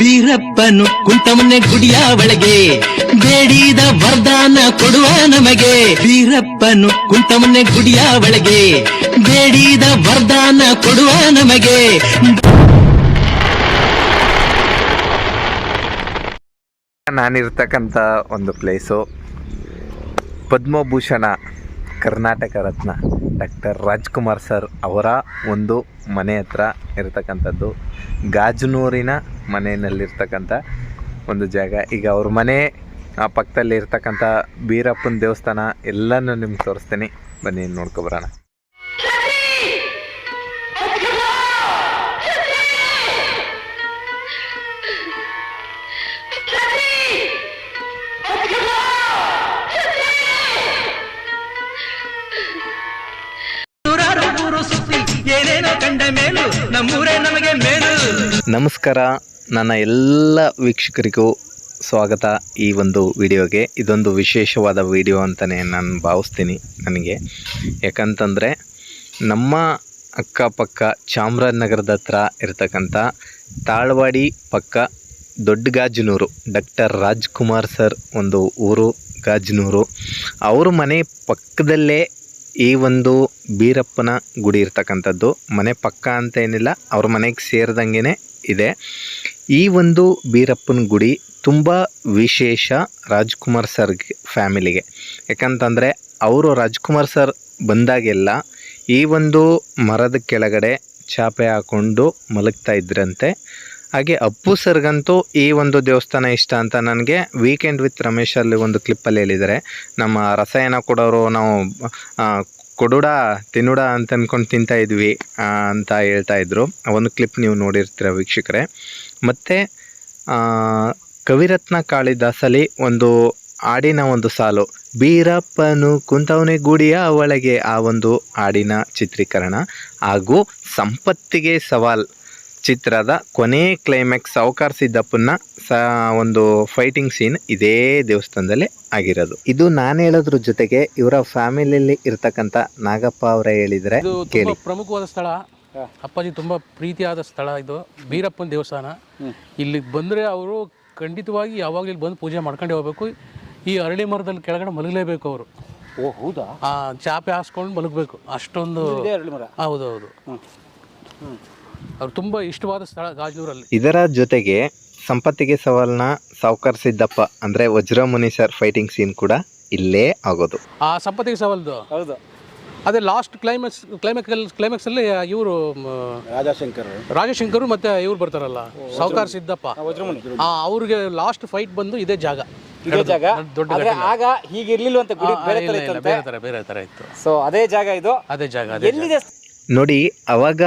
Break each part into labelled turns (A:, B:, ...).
A: ವೀರಪ್ಪನು ಕುಂತವನ್ನೇ ಗುಡಿಯ ಒಳಗೆ ಬೇಡಿದ ವರದಾನ ಕೊಡುವ ನಮಗೆ. ವೀರಪ್ಪನು ಕುಂತವನ್ನೇ ಗುಡಿಯ ಒಳಗೆ ಬೇಡಿದ ವರದಾನ ಕೊಡುವ ನಮಗೆ.
B: ನಾನಿರ್ತಕ್ಕಂಥ ಒಂದು place Padma Bhushan Karnataka Ratna. Doctor Rajkumar sir ಅವರ ಒಂದು ಮನೆ ಹತ್ರ ಇರತಕ್ಕಂಥದ್ದು. ಗಾಜನೂರಿನ ಮನೆಯಲ್ಲಿರ್ತಕ್ಕಂಥ ಒಂದು ಜಾಗ. ಈಗ ಅವ್ರ ಮನೆ, ಆ ಪಕ್ಕದಲ್ಲಿ ಇರ್ತಕ್ಕಂಥ ಬೀರಪ್ಪನ ದೇವಸ್ಥಾನ ಎಲ್ಲನೂ ನಿಮ್ಗೆ ತೋರಿಸ್ತೀನಿ. ಬನ್ನಿ ನೋಡ್ಕೊಬರೋಣ ನಮಸ್ಕಾರ, ನನ್ನ ಎಲ್ಲ ವೀಕ್ಷಕರಿಗೂ ಸ್ವಾಗತ ಈ ಒಂದು ವಿಡಿಯೋಗೆ. ಇದೊಂದು ವಿಶೇಷವಾದ ವಿಡಿಯೋ ಅಂತಲೇ ನಾನು ಭಾವಿಸ್ತೀನಿ ನನಗೆ. ಯಾಕಂತಂದರೆ, ನಮ್ಮ ಅಕ್ಕಪಕ್ಕ ಚಾಮರಾಜನಗರದ ಹತ್ರ ಇರತಕ್ಕಂಥ ತಾಳ್ವಾಡಿ ಪಕ್ಕ ದೊಡ್ಡ ಗಾಜನೂರು ಡಾಕ್ಟರ್ ರಾಜ್ಕುಮಾರ್ ಸರ್ ಒಂದು ಊರು, ಗಾಜನೂರು. ಅವ್ರ ಮನೆ ಪಕ್ಕದಲ್ಲೇ ಈ ಒಂದು ಬೀರಪ್ಪನ ಗುಡಿ ಇರ್ತಕ್ಕಂಥದ್ದು ಮನೆ ಪಕ್ಕ ಅಂತ ಏನಿಲ್ಲ, ಅವ್ರ ಮನೆಗೆ ಸೇರಿದಂಗೆ ಇದೆ. ಈ ಒಂದು ಬೀರಪ್ಪನ ಗುಡಿ ತುಂಬ ವಿಶೇಷ ರಾಜ್ಕುಮಾರ್ ಸರ್ಗೆ ಫ್ಯಾಮಿಲಿಗೆ. ಯಾಕಂತಂದರೆ ಅವರು ರಾಜ್ಕುಮಾರ್ ಸರ್ ಬಂದಾಗೆಲ್ಲ ಈ ಒಂದು ಮರದ ಕೆಳಗಡೆ ಚಾಪೆ ಹಾಕ್ಕೊಂಡು ಮಲಗ್ತಾ ಇದ್ರಂತೆ. ಹಾಗೆ ಅಪ್ಪು ಸರ್ಗಂತೂ ಈ ಒಂದು ದೇವಸ್ಥಾನ ಇಷ್ಟ ಅಂತ ನನಗೆ ವೀಕೆಂಡ್ ವಿತ್ ರಮೇಶ್ ಅಲ್ಲಿ ಒಂದು ಕ್ಲಿಪ್ಪಲ್ಲಿ ಹೇಳಿದ್ದಾರೆ. ನಮ್ಮ ರಸಾಯನ ಕೊಡೋರು ನಾವು ಕೊಡುಡ, ತಿನ್ನುಡ ಅಂತ ಅಂದ್ಕೊಂಡು ತಿಂತಾ ಇದ್ವಿ ಅಂತ ಹೇಳ್ತಾ ಇದ್ರು. ಒಂದು ಕ್ಲಿಪ್ ನೀವು ನೋಡಿರ್ತೀರ ವೀಕ್ಷಕರೇ. ಮತ್ತು ಕವಿರತ್ನ ಕಾಳಿದಾಸಲಿ ಒಂದು ಹಾಡಿನ ಒಂದು ಸಾಲು. ಬೀರಪ್ಪನು ಕುಂತವನೇ ಗುಡಿಯ ಒಳಗೆ, ಆ ಒಂದು ಹಾಡಿನ ಚಿತ್ರೀಕರಣ. ಹಾಗೂ ಸಂಪತ್ತಿಗೆ ಸವಾಲ್. ಚಿತ್ರದ ಕೊನೆ ಕ್ಲೈಮ್ಯಾಕ್ಸ್ ಸಾವುಕಾರ ಸಿದ್ದಪ್ಪನ ಸ ಒಂದು ಫೈಟಿಂಗ್ ಸೀನ್ ಇದೇ ದೇವಸ್ಥಾನದಲ್ಲಿ ಆಗಿರೋದು. ಇದು ನಾನು ಹೇಳೋದ್ರ ಜೊತೆಗೆ ಇವರ ಫ್ಯಾಮಿಲಿಯಲ್ಲಿ ಇರತಕ್ಕಂತ ನಾಗಪ್ಪ ಅವರ ಹೇಳಿದ್ರೆ
C: ಇದು
B: ಕೇಳಿ.
C: ತುಂಬಾ ಪ್ರಮುಖವಾದ ಸ್ಥಳ. ಅಪ್ಪಾಜಿ ತುಂಬಾ ಪ್ರೀತಿಯಾದ ಸ್ಥಳ ಇದು. ಬೀರಪ್ಪನ ದೇವಸ್ಥಾನ. ಇಲ್ಲಿ ಬಂದ್ರೆ ಅವರು ಖಂಡಿತವಾಗಿ ಯಾವಾಗಲೂ ಇಲ್ಲಿ ಬಂದು ಪೂಜೆ ಮಾಡ್ಕೊಂಡೇ ಹೋಗ್ಬೇಕು. ಈ ಅರಳಿ ಮರದಲ್ಲಿ ಕೆಳಗಡೆ ಮಲಗಲೇಬೇಕು ಅವರು.
D: ಓ ಹೌದಾ?
C: ಆ ಚಾಪೆ ಹಾಸ್ಕೊಂಡು ಮಲಗಬೇಕು. ಅಷ್ಟೊಂದು
D: ಹೌದೌದು ಮರ?
C: ಹೌದು ಹೌದು ಅವ್ರು ತುಂಬ ಇಷ್ಟವಾದ ಸ್ಥಳ ಗಾಜನೂರಲ್ಲಿ.
B: ಇದರ ಜೊತೆಗೆ ಸಂಪತ್ತಿಗೆ ಸವಾಲ್ನ ಸಾವುಕಾರ ಸಿದ್ದಪ್ಪ ವಜ್ರ ಮುನಿ ಸರ್ ಫೈಟಿಂಗ್ ಸೀನ್ ಕೂಡ ಇಲ್ಲೇ ಆಗೋದು.
C: ಆ ಸಂಪತ್ತಿಗೆ ಸವಾಲ್ದು?
D: ಹೌದು.
C: ಅದೇ ಲಾಸ್ಟ್ ಕ್ಲೈಮ್ಯಾಕ್ಸ್ ಕ್ಲೈಮ್ಯಾಕ್ಸ್ ಅಲ್ಲಿ ಇವರು
D: ರಾಜಶಂಕರ್.
C: ರಾಜಶಂಕರ್ ಮತ್ತೆ ಇವ್ರು ಬರ್ತಾರಲ್ಲ ಸಾವುಕಾರ ಸಿದ್ದಪ್ಪ. ಆ ಅವ್ರಿಗೆ ಲಾಸ್ಟ್ ಫೈಟ್ ಬಂದು ಇದೇ ಜಾಗ.
D: ಇದೇ ಜಾಗ?
C: ದೊಡ್ಡ
D: ಆದ್ರೆ ಆಗ ಹೀಗೆ ಇರ್ಲಿಲ್ಲ ಅಂತ ಗುಡಿ ಬೇರೆ ತರ ಇತ್ತಂತೆ?
C: ಬೇರೆ ತರ ಬೇರೆ ತರ ಇತ್ತು.
D: ಸೊ ಅದೇ ಜಾಗ ಇದು?
C: ಅದೇ ಜಾಗ ಅದೇ
D: ಎಲ್ಲಿದೆ
B: ನೋಡಿ ಅವಾಗ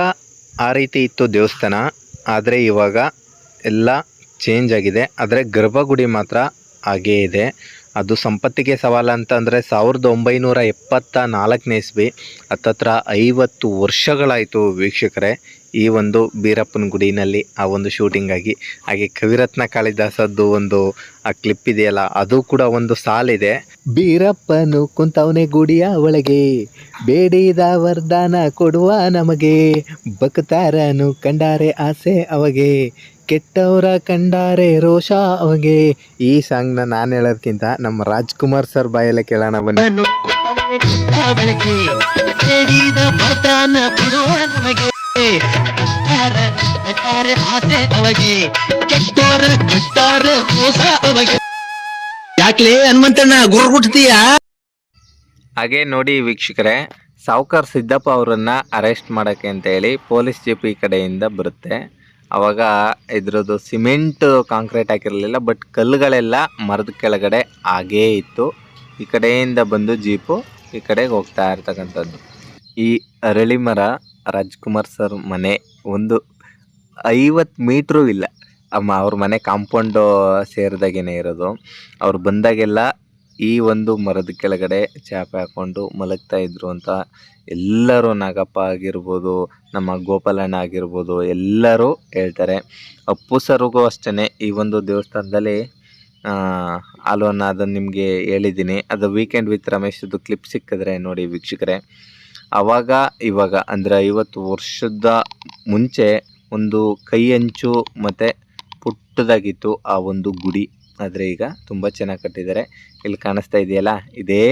B: ಆ ರೀತಿ ಇತ್ತು ದೇವಸ್ಥಾನ. ಆದರೆ ಇವಾಗ ಎಲ್ಲ ಚೇಂಜ್ ಆಗಿದೆ. ಆದರೆ ಗರ್ಭಗುಡಿ ಮಾತ್ರ ಹಾಗೇ ಇದೆ. ಅದು ಸಂಪತ್ತಿಗೆ ಸವಾಲು ಅಂತಂದರೆ ಸಾವಿರದ ಒಂಬೈನೂರ ಎಪ್ಪತ್ತ ನಾಲ್ಕನೇ ಇಸ್ವಿ ಹತ್ತತ್ರ ಐವತ್ತು ವರ್ಷಗಳಾಯಿತು ವೀಕ್ಷಕರೇ. ಈ ಒಂದು ಬೀರಪ್ಪನ ಗುಡಿನಲ್ಲಿ ಆ ಒಂದು ಶೂಟಿಂಗ್ ಆಗಿ. ಹಾಗೆ ಕವಿರತ್ನ ಕಾಳಿದಾಸದ್ದು ಒಂದು, ಆ ಕ್ಲಿಪ್ ಇದೆಯಲ್ಲ, ಅದು ಕೂಡ ಒಂದು ಸಾಲಿದೆ. ಬೀರಪ್ಪನು ಕುಂತವನೇ ಗುಡಿಯ ಒಳಗೆ, ಬೇಡಿದ ವರದಾನ ಕೊಡುವ ನಮಗೆ. ಬಕ್ತಾರನು ಕಂಡಾರೆ ಆಸೆ ಅವಗೆ, ಕೆಟ್ಟವರ ಕಂಡಾರೆ ರೋಷ ಅವಗೆ. ಈ ಸಾಂಗ್ನ ನಾನು ಹೇಳೋದಕ್ಕಿಂತ ನಮ್ಮ ರಾಜ್ಕುಮಾರ್ ಸರ್ ಬಾಯಲ್ಲೇ ಕೇಳೋಣ ಬನ್ನಿ.
A: ಕಟ್ಟಾರ ಆಸೆ ಅವಗೆ. ಕೆಟ್ಟವರ ಕಟ್ಟಾರ ಮೋಸ ಅವಗೆ. ಯಾಕ್ಲೇ ಹನುಮಂತಣ್ಣ ಗುರುಗುಟ್ತೀಯಾ
B: ಹಾಗೆ ನೋಡಿ ವೀಕ್ಷಕರೇ, ಸಾವುಕಾರ್ ಸಿದ್ದಪ್ಪ ಅವರನ್ನ ಅರೆಸ್ಟ್ ಮಾಡೋಕ್ಕೆ ಅಂತ ಹೇಳಿ ಪೊಲೀಸ್ ಜೀಪ್ ಈ ಕಡೆಯಿಂದ ಬರುತ್ತೆ. ಅವಾಗ ಇದ್ರದ್ದು ಸಿಮೆಂಟ್, ಕಾಂಕ್ರೀಟ್ ಹಾಕಿರಲಿಲ್ಲ, ಬಟ್ ಕಲ್ಲುಗಳೆಲ್ಲ ಮರದ ಕೆಳಗಡೆ ಹಾಗೇ ಇತ್ತು. ಈ ಕಡೆಯಿಂದ ಬಂದು ಜೀಪು ಈ ಕಡೆಗೆ ಹೋಗ್ತಾ ಇರ್ತಕ್ಕಂಥದ್ದು. ಈ ಅರಳಿ ಮರ ರಾಜ್ಕುಮಾರ್ ಸರ್ ಮನೆ ಒಂದು ಐವತ್ತು ಮೀಟ್ರೂ ಇಲ್ಲ. ಅಮ್ಮ, ಅವ್ರ ಮನೆ ಕಾಂಪೌಂಡು ಸೇರಿದಾಗೇನೆ ಇರೋದು. ಅವ್ರು ಬಂದಾಗೆಲ್ಲ ಈ ಒಂದು ಮರದ ಕೆಳಗಡೆ ಚಾಪೆ ಹಾಕೊಂಡು ಮಲಗ್ತಾ ಇದ್ರು ಅಂತ ಎಲ್ಲರೂ ನಾಗಪ್ಪ ಆಗಿರ್ಬೋದು, ನಮ್ಮ ಗೋಪಾಲಣ್ಣ ಆಗಿರ್ಬೋದು ಎಲ್ಲರೂ ಹೇಳ್ತಾರೆ. ಅಪ್ಪು ಸರ್ಗೂ ಅಷ್ಟೇ ಈ ಒಂದು ದೇವಸ್ಥಾನದಲ್ಲಿ ಅಲೋನ ಅದನ್ನು ನಿಮಗೆ ಹೇಳಿದ್ದೀನಿ. ಅದು ವೀಕೆಂಡ್ ವಿತ್ ರಮೇಶದ್ದು ಕ್ಲಿಪ್ ಸಿಕ್ಕಿದ್ರೆ ನೋಡಿ ವೀಕ್ಷಕರೇ. ಆವಾಗ ಇವಾಗ ಅಂದರೆ ಐವತ್ತು ವರ್ಷದ ಮುಂಚೆ ಒಂದು ಕೈ ಅಂಚು ಮತ್ತು ಪುಟ್ಟದಾಗಿತ್ತು ಆ ಒಂದು ಗುಡಿ. ಆದರೆ ಈಗ ತುಂಬ ಚೆನ್ನಾಗಿ ಕಟ್ಟಿದ್ದಾರೆ. ಇಲ್ಲಿ ಕಾಣಿಸ್ತಾ ಇದೆಯಲ್ಲ? ಇದೇ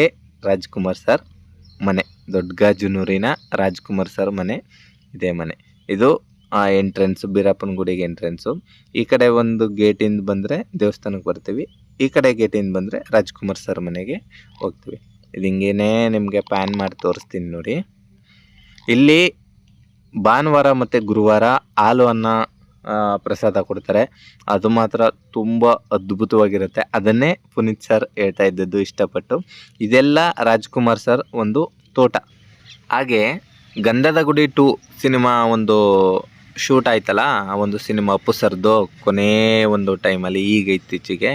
B: ರಾಜ್ಕುಮಾರ್ ಸರ್ ಮನೆ. ದೊಡ್ಡ ಗಾಜುನೂರಿನ ರಾಜ್ಕುಮಾರ್ ಸರ್ ಮನೆ. ಇದೇ ಮನೆ. ಇದು ಆ ಎಂಟ್ರೆನ್ಸ್ ಬೀರಪ್ಪನ ಗುಡಿಗೆ ಎಂಟ್ರೆನ್ಸು ಈ ಕಡೆ ಒಂದು ಗೇಟಿಂದ ಬಂದರೆ ದೇವಸ್ಥಾನಕ್ಕೆ ಬರ್ತೀವಿ. ಈ ಕಡೆ ಗೇಟಿಂದ ಬಂದರೆ ರಾಜ್ಕುಮಾರ್ ಸರ್ ಮನೆಗೆ ಹೋಗ್ತೀವಿ. ಇದು ಹಿಂಗೇನೇ ನಿಮಗೆ ಪ್ಯಾನ್ ಮಾಡಿ ತೋರಿಸ್ತೀನಿ ನೋಡಿ. ಇಲ್ಲಿ ಭಾನುವಾರ ಮತ್ತು ಗುರುವಾರ ಹಾಲು ಅನ್ನ ಪ್ರಸಾದ ಕೊಡ್ತಾರೆ. ಅದು ಮಾತ್ರ ತುಂಬ ಅದ್ಭುತವಾಗಿರುತ್ತೆ. ಅದನ್ನೇ ಪುನೀತ್ ಸರ್ ಹೇಳ್ತಾ ಇದ್ದದ್ದು ಇಷ್ಟಪಟ್ಟು. ಇದೆಲ್ಲ ರಾಜ್ಕುಮಾರ್ ಸರ್ ಒಂದು ತೋಟ. ಹಾಗೆ ಗಂಧದ ಗುಡಿ ಟು ಸಿನಿಮಾ ಒಂದು ಶೂಟ್ ಆಯ್ತಲ್ಲ, ಆ ಒಂದು ಸಿನಿಮಾ ಅಪ್ಪು ಸರ್ದು ಕೊನೆ ಒಂದು ಟೈಮಲ್ಲಿ ಈಗ ಇತ್ತೀಚೆಗೆ.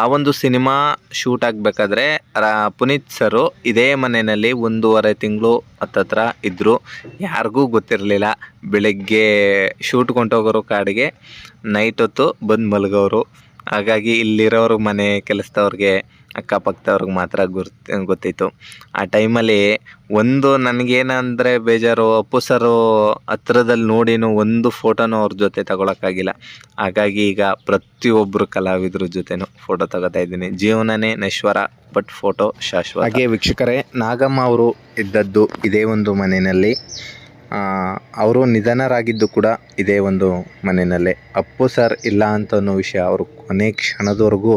B: ಆ ಒಂದು ಸಿನಿಮಾ ಶೂಟ್ ಆಗಬೇಕಾದ್ರೆ ಪುನೀತ್ ಸರು ಇದೇ ಮನೆಯಲ್ಲಿ ಒಂದೂವರೆ ತಿಂಗಳು ಹತ್ತತ್ರ ಇದ್ದರು ಯಾರಿಗೂ ಗೊತ್ತಿರಲಿಲ್ಲ. ಬೆಳಗ್ಗೆ ಶೂಟ್ ಕೊಂಡೋಗೋರು ಕಾಡಿಗೆ, ನೈಟ್ ಹೊತ್ತು ಬಂದು ಮಲಗೋರು. ಹಾಗಾಗಿ ಇಲ್ಲಿರೋರು ಮನೆ ಕೆಲಸದವ್ರಿಗೆ ಅಕ್ಕಪಕ್ಕದವ್ರಿಗೆ ಮಾತ್ರ ಗುರ್ತ್, ಗೊತ್ತಿತ್ತು. ಆ ಟೈಮಲ್ಲಿ ಒಂದು ನನಗೇನಂದರೆ ಬೇಜಾರು ಅಪ್ಪು ಸರು ಹತ್ರದಲ್ಲಿ ನೋಡಿನೂ ಒಂದು ಫೋಟೋನೂ ಅವ್ರ ಜೊತೆ ತಗೊಳಕ್ಕಾಗಿಲ್ಲ. ಹಾಗಾಗಿ ಈಗ ಪ್ರತಿಯೊಬ್ಬರು ಕಲಾವಿದ್ರ ಜೊತೆನೂ ಫೋಟೋ ತಗೋತಾ ಇದ್ದೀನಿ. ಜೀವನನೇ ನಶ್ವರ, ಬಟ್ ಫೋಟೋ ಶಾಶ್ವತ. ಹಾಗೆ ವೀಕ್ಷಕರೇ, ನಾಗಮ್ಮ ಅವರು ಇದ್ದದ್ದು ಇದೇ ಒಂದು ಮನೆಯಲ್ಲಿ. ಅವರು ನಿಧನರಾಗಿದ್ದು ಕೂಡ ಇದೇ ಒಂದು ಮನೆಯಲ್ಲೇ. ಅಪ್ಪು ಸರ್ ಇಲ್ಲ ಅಂತ ಅನ್ನೋ ವಿಷಯ ಅವರು ಕೊನೆ ಕ್ಷಣದವರೆಗೂ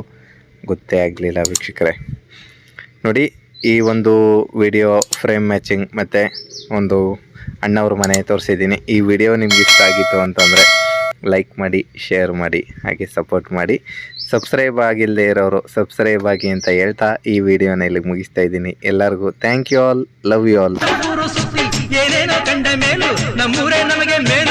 B: ಗೊತ್ತೇ ಆಗಲಿಲ್ಲ ವೀಕ್ಷಕರೇ. ನೋಡಿ, ಈ ಒಂದು ವಿಡಿಯೋ ಫ್ರೇಮ್ ಮ್ಯಾಚಿಂಗ್ ಮತ್ತು ಒಂದು ಅಣ್ಣವ್ರ ಮನೆ ತೋರಿಸಿದ್ದೀನಿ. ಈ ವಿಡಿಯೋ ನಿಮ್ಗೆ ಇಷ್ಟ ಆಗಿತ್ತು ಅಂತಂದರೆ ಲೈಕ್ ಮಾಡಿ ಶೇರ್ ಮಾಡಿ, ಹಾಗೆ ಸಪೋರ್ಟ್ ಮಾಡಿ. ಸಬ್ಸ್ಕ್ರೈಬ್ ಆಗಿಲ್ಲದೆ ಇರೋರು ಸಬ್ಸ್ಕ್ರೈಬ್ ಆಗಿ ಅಂತ ಹೇಳ್ತಾ ಈ ವಿಡಿಯೋನ ಇಲ್ಲಿಗೆ ಮುಗಿಸ್ತಾ ಇದ್ದೀನಿ. ಎಲ್ಲರಿಗೂ thank you all love you all